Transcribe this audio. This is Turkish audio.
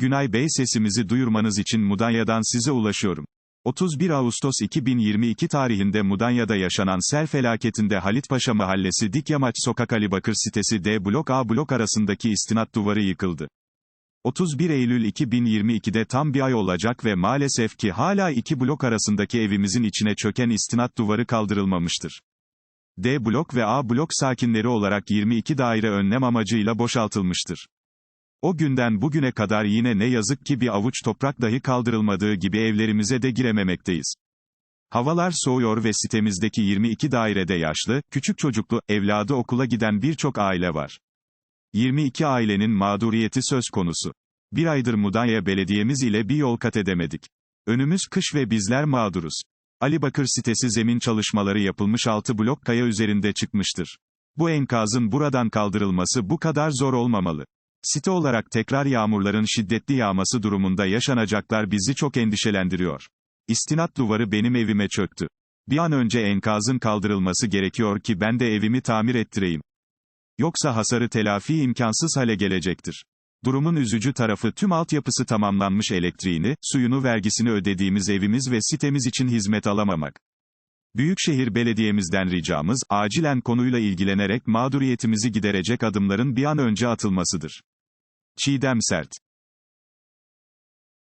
Günay Bey sesimizi duyurmanız için Mudanya'dan size ulaşıyorum. 31 Ağustos 2022 tarihinde Mudanya'da yaşanan sel felaketinde Halitpaşa Mahallesi Dikyamaç Sokak Ali Bakır sitesi D blok A blok arasındaki istinat duvarı yıkıldı. 31 Eylül 2022'de tam bir ay olacak ve maalesef ki hala iki blok arasındaki evimizin içine çöken istinat duvarı kaldırılmamıştır. D blok ve A blok sakinleri olarak 22 daire önlem amacıyla boşaltılmıştır. O günden bugüne kadar yine ne yazık ki bir avuç toprak dahi kaldırılmadığı gibi evlerimize de girememekteyiz. Havalar soğuyor ve sitemizdeki 22 dairede yaşlı, küçük çocuklu, evladı okula giden birçok aile var. 22 ailenin mağduriyeti söz konusu. Bir aydır Mudanya Belediyemiz ile bir yol kat edemedik. Önümüz kış ve bizler mağduruz. Ali Bakır sitesi zemin çalışmaları yapılmış 6 blok kaya üzerinde çıkmıştır. Bu enkazın buradan kaldırılması bu kadar zor olmamalı. Site olarak tekrar yağmurların şiddetli yağması durumunda yaşanacaklar bizi çok endişelendiriyor. İstinat duvarı benim evime çöktü. Bir an önce enkazın kaldırılması gerekiyor ki ben de evimi tamir ettireyim. Yoksa hasarı telafi imkansız hale gelecektir. Durumun üzücü tarafı tüm altyapısı tamamlanmış elektriğini, suyunu vergisini ödediğimiz evimiz ve sitemiz için hizmet alamamak. Büyükşehir Belediye'mizden ricamız, acilen konuyla ilgilenerek mağduriyetimizi giderecek adımların bir an önce atılmasıdır. Çiğdem Sert